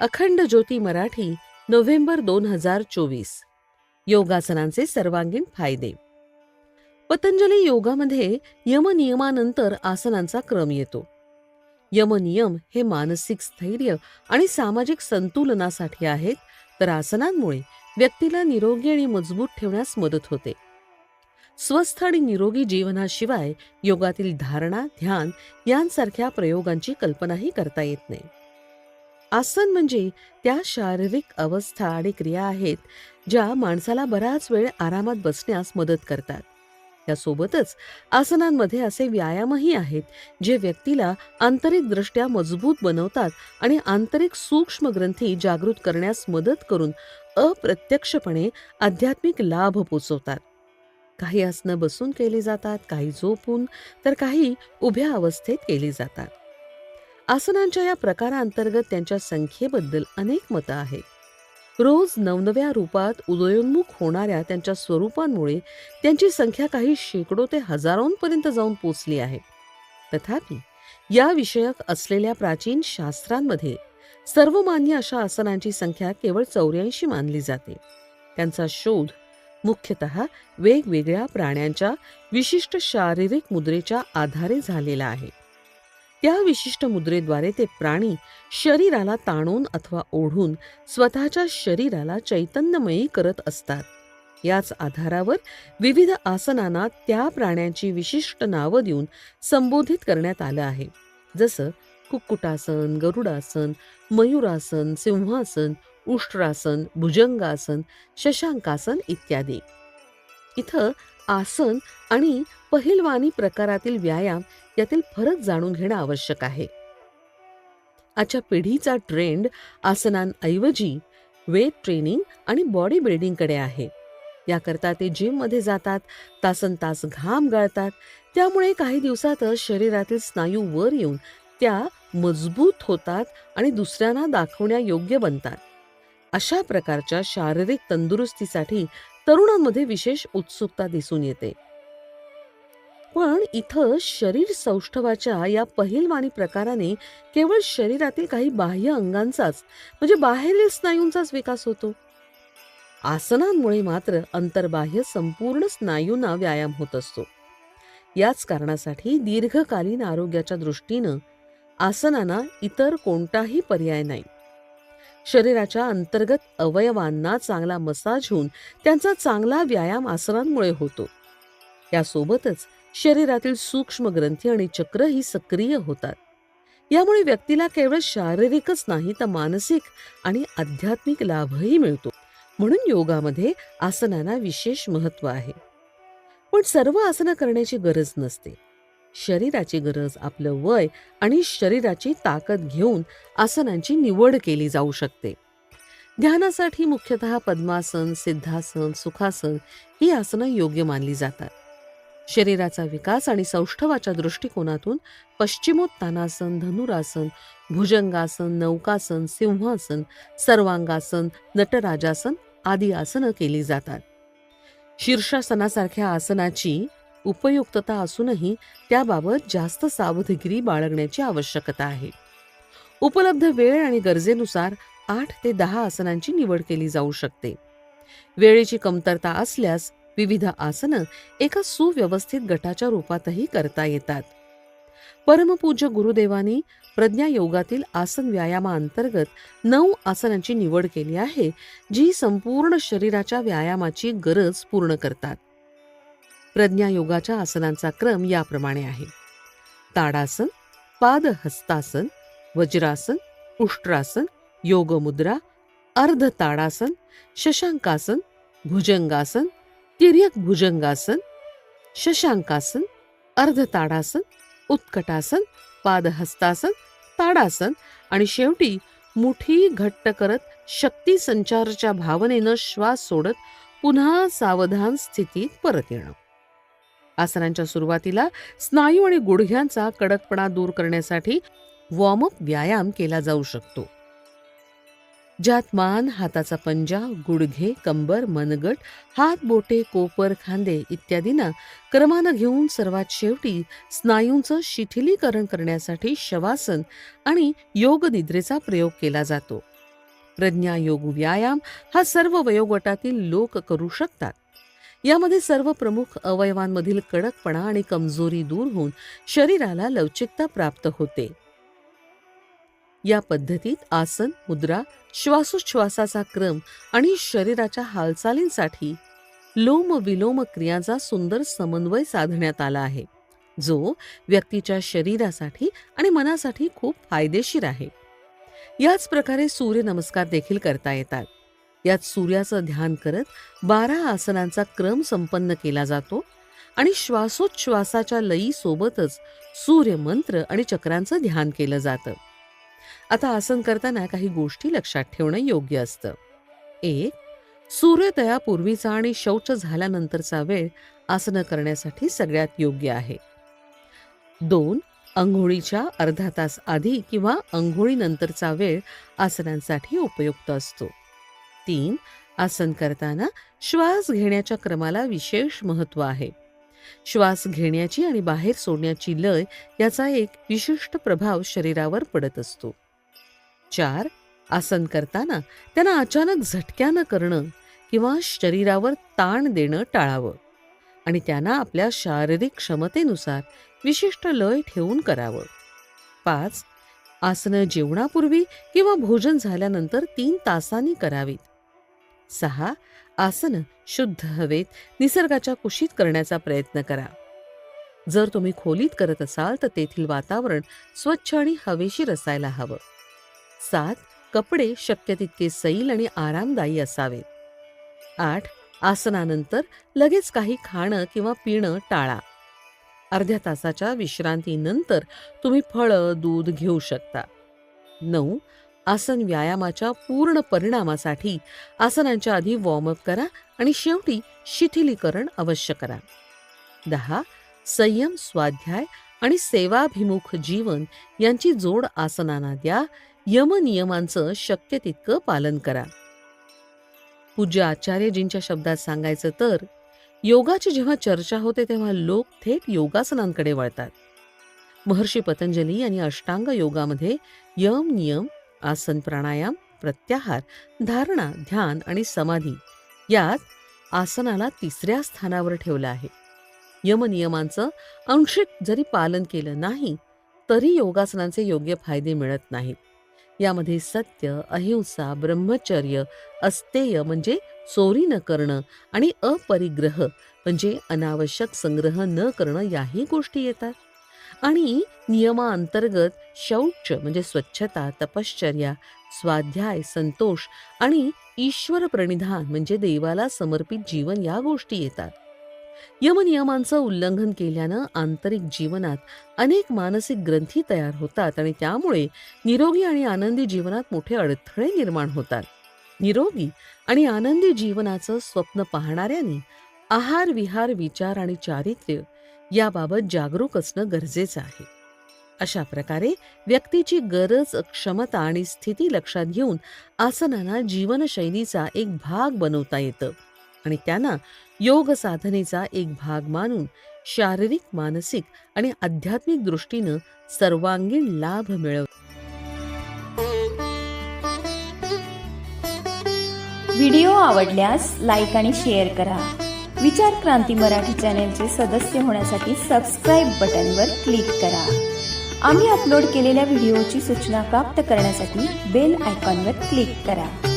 अखंड ज्योती मराठी नोव्हेंबर दोन हजार चोवीस. योगासनांचे सर्वांगीण फायदे. पतंजली योगामध्ये यमनियमानंतर आसनांचा क्रम येतो. यमनियम हे मानसिक स्थैर्य आणि सामाजिक संतुलनासाठी आहेत तर आसनांमुळे व्यक्तीला निरोगी आणि मजबूत ठेवण्यास मदत होते. स्वस्थ आणि निरोगी जीवनाशिवाय योगातील धारणा ध्यान यांसारख्या प्रयोगांची कल्पनाही करता येत नाही. आसन म्हणजे त्या शारीरिक अवस्था आणि क्रिया आहेत ज्या माणसाला बराच वेळ आरामात बसण्यास मदत करतात. त्यासोबतच आसनांमध्ये असे व्यायामही आहेत जे व्यक्तीला आंतरिकदृष्ट्या मजबूत बनवतात आणि आंतरिक सूक्ष्म ग्रंथी जागृत करण्यास मदत करून अप्रत्यक्षपणे आध्यात्मिक लाभ पोचवतात. काही आसनं बसून केली जातात काही झोपून तर काही उभ्या अवस्थेत केली जातात. आसनांच्या या प्रकारांतर्गत त्यांच्या संख्येबद्दल अनेक मतं आहेत. रोज नवनव्या रूपात उदयोन्मुख होणाऱ्या त्यांच्या स्वरूपांमुळे त्यांची संख्या काही शेकडो ते हजारोंपर्यंत जाऊन पोचली आहे. तथापि या विषयक असलेल्या प्राचीन शास्त्रांमध्ये सर्वमान्य अशा आसनांची संख्या केवळ चौऱ्याऐंशी मानली जाते. त्यांचा शोध मुख्यतः वेगवेगळ्या प्राण्यांच्या विशिष्ट शारीरिक मुद्रेच्या आधारे झालेला आहे. त्या विशिष्ट मुद्रेद्वारे ते प्राणी शरीराला ताणून अथवा ओढून स्वतःच्या शरीराला चैतन्यमयी करत असतात. याच आधारावर विविध आसनांना त्या प्राण्यांची विशिष्ट नावं देऊन संबोधित करण्यात आलं आहे. जसं कुक्कुटासन गरुडासन मयुरासन सिंहासन उष्ट्रासन भुजंगासन शशांकासन इत्यादी. इथं आसन आणि पहिलवानी प्रकारातील व्यायाम यातील फरक जाणून घेणं आवश्यक आहे. आजच्या पिढीचा ट्रेंड आसनांऐवजी वेट ट्रेनिंग आणि बॉडी बिल्डिंगकडे आहे. याकरता ते जिममध्ये जातात तासन तास घाम गाळतात त्यामुळे काही दिवसातच शरीरातील स्नायू वर येऊन त्या मजबूत होतात आणि दुसऱ्यांना दाखवण्या योग्य बनतात. अशा प्रकारच्या शारीरिक तंदुरुस्तीसाठी तरुणांमध्ये विशेष उत्सुकता दिसून येते. पण इथं शरीर सौष्ठवाच्या या पहिलवाणी प्रकाराने केवळ शरीरातील काही बाह्य अंगांचाच म्हणजे बाहेरील स्नायूंचाच विकास होतो. आसनांमुळे मात्र अंतर्बाह्य संपूर्ण स्नायूंना व्यायाम होत असतो. याच कारणासाठी दीर्घकालीन आरोग्याच्या दृष्टीनं आसनांना इतर कोणताही पर्याय नाही. शरीराच्या अंतर्गत अवयवांना चांगला मसाज होऊन त्यांचा चांगला व्यायाम आसनांमुळे होतो. यासोबतच शरीरातील सूक्ष्म ग्रंथी आणि चक्र ही सक्रिय होतात. यामुळे व्यक्तीला केवळ शारीरिकच नाही तर मानसिक आणि आध्यात्मिक लाभही मिळतो. म्हणून योगामध्ये आसनांना विशेष महत्त्व आहे. पण सर्व आसनं करण्याची गरज नसते. शरीराची गरज आपलं वय आणि शरीराची ताकद घेऊन आसनांची निवड केली जाऊ शकते. ध्यानासाठी मुख्यतः पद्मासन सिद्धासन सुखासन ही आसनं योग्य मानली जातात. शरीराचा विकास आणि सौष्ठवाच्या दृष्टिकोनातून पश्चिमोत्तानासन धनुरासन भुजंगासन नौकासन सिंहासन सर्वांगासन नटराजासन आदी आसनं केली जातात. शीर्षासनासारख्या आसनाची उपयुक्तता असूनही त्याबाबत जास्त सावधगिरी बाळगण्याची आवश्यकता आहे. उपलब्ध वेळ आणि गरजेनुसार आठ ते दहा आसनांची निवड केली जाऊ शकते. वेळेची कमतरता असल्यास विविध आसनं एका सुव्यवस्थित गटाच्या रूपातही करता येतात. परमपूज्य गुरुदेवांनी प्रज्ञा योगातील आसन व्यायामाअंतर्गत नऊ आसनांची निवड केली आहे जी संपूर्ण शरीराच्या व्यायामाची गरज पूर्ण करतात. प्रज्ञा योगाच्या आसनांचा क्रम याप्रमाणे आहे. ताडासन पादहस्तासन वज्रासन उष्ट्रासन योगमुद्रा अर्ध ताडासन शशांकासन भुजंगासन तिर्यक भुजंगासन शशांकासन अर्धताडासन उत्कटासन पादहस्तासन ताडासन आणि शेवटी मुठी घट्ट करत शक्ती संचारच्या भावनेनं श्वास सोडत पुन्हा सावधान स्थितीत परत येणं. आसनांच्या सुरुवातीला स्नायू आणि गुडघ्यांचा कडकपणा दूर करण्यासाठी वॉर्मअप व्यायाम केला जाऊ शकतो. ज्यात मान हाताचा पंजा गुडघे कंबर मनगट हात बोटे कोपर खांदे इत्यादींना क्रमानं घेऊन सर्वात शेवटी स्नायूंचं शिथिलीकरण करण्यासाठी शवासन आणि योग निद्रेचा प्रयोग केला जातो. प्रज्ञायोग व्यायाम हा सर्व वयोगटातील लोक करू शकतात. यामध्ये सर्व प्रमुख अवयवांमधील कडकपणा आणि कमजोरी दूर होऊन शरीराला लवचिकता प्राप्त होते. या पद्धतीत आसन मुद्रा श्वासोच्छ्वासाचा क्रम आणि शरीराच्या हालचालींसाठी लोम विलोम क्रियांचा सुंदर समन्वय साधण्यात आला आहे जो व्यक्तीच्या शरीरासाठी आणि मनासाठी खूप फायदेशीर आहे. याच प्रकारे सूर्यनमस्कार देखील करता येतात. यात सूर्याचं ध्यान करत बारा आसनांचा क्रम संपन्न केला जातो आणि श्वासोच्छ्वासाच्या लयी सोबतच आणि चक्रांचं ध्यान केलं जातं. आता आसन करताना काही गोष्टी लक्षात ठेवणं योग्य असतं. एक सूर्योदयापूर्वीचा आणि शौच झाल्यानंतरचा वेळ आसनं करण्यासाठी सगळ्यात योग्य आहे. दोन अंघोळीच्या अर्धा तास आधी किंवा अंघोळीनंतरचा वेळ आसनांसाठी उपयुक्त असतो. तीन आसन करताना श्वास घेण्याच्या क्रमाला विशेष महत्त्व आहे. श्वास घेण्याची आणि बाहेर सोडण्याची लय याचा एक विशिष्ट प्रभाव शरीरावर पडत असतो. चार आसन करताना त्यांना अचानक झटक्यानं करणं किंवा शरीरावर ताण देणं टाळावं आणि त्यांना आपल्या शारीरिक क्षमतेनुसार विशिष्ट लय ठेवून करावं. पाच आसनं जेवणापूर्वी किंवा भोजन झाल्यानंतर तीन तासांनी करावीत. सहा आसनं शुद्ध हवेत निसर्गाच्या कुशीत करण्याचा प्रयत्न करा. जर तुम्ही खोलीत करत असाल तर तेथील वातावरण स्वच्छ आणि हवेशीर असायला हवं. सात कपडे शक्य तितके सैल आणि आरामदायी असावेत. आठ आसनानंतर लगेच काही खाणं किंवा पिणं टाळा. अर्ध्या तासाच्या विश्रांतीनंतर तुम्ही फळं दूध घेऊ शकता. नऊ आसन व्यायामाच्या पूर्ण परिणामासाठी आसनांच्या आधी वॉर्मअप करा आणि शेवटी शिथिलीकरण अवश्य करा. दहा संयम स्वाध्याय आणि सेवाभिमुख जीवन यांची जोड आसनांना द्या. यमनियमांचं शक्य तितकं पालन करा. पूज्य आचार्यजींच्या शब्दात सांगायचं तर योगाची जेव्हा चर्चा होते तेव्हा लोक थेट योगासनांकडे वळतात. महर्षी पतंजली यांनी अष्टांग योगामध्ये यम नियम आसन प्राणायाम प्रत्याहार धारणा ध्यान आणि समाधी यात आसनाला तिसऱ्या स्थानावर ठेवलं आहे. यमनियमांचं अंशिक जरी पालन केलं नाही तरी योगासनांचे योग्य फायदे मिळत नाहीत. यामध्ये सत्य अहिंसा ब्रह्मचर्य अस्तेय म्हणजे चोरी न करणं आणि अपरिग्रह म्हणजे अनावश्यक संग्रह न करणं याही गोष्टी येतात. आणि नियमाअंतर्गत शौच म्हणजे स्वच्छता तपश्चर्या स्वाध्याय संतोष आणि ईश्वर प्रणिधान म्हणजे देवाला समर्पित जीवन या गोष्टी येतात. यमनियमांचं उल्लंघन केल्यानं आंतरिक जीवनात अनेक मानसिक ग्रंथी तयार होतात आणि त्यामुळे निरोगी आणि आनंदी जीवनात मोठे अडथळे निर्माण होतात. निरोगी आणि आनंदी जीवनाचं स्वप्न पाहणाऱ्यांनी आहार विहार विचार आणि चारित्र्य याबाबत जागरूक असणं गरजेचं आहे. अशा प्रकारे व्यक्तीची गरज क्षमता आणि स्थिती लक्षात घेऊन आसनांना जीवनशैलीचा एक भाग बनवता येतं आणि त्यांना योग साधनेचा एक भाग मानून शारीरिक मानसिक आणि आध्यात्मिक दृष्टीनं सर्वांगीण लाभ मिळव व्हिडिओ आवडल्यास लाईक आणि शेअर करा. विचार क्रांती मराठी चॅनेलचे सदस्य होण्यासाठी सबस्क्राईब बटनवर क्लिक करा. आम्ही अपलोड केलेल्या व्हिडिओची सूचना प्राप्त करण्यासाठी बेल आयकॉनवर क्लिक करा.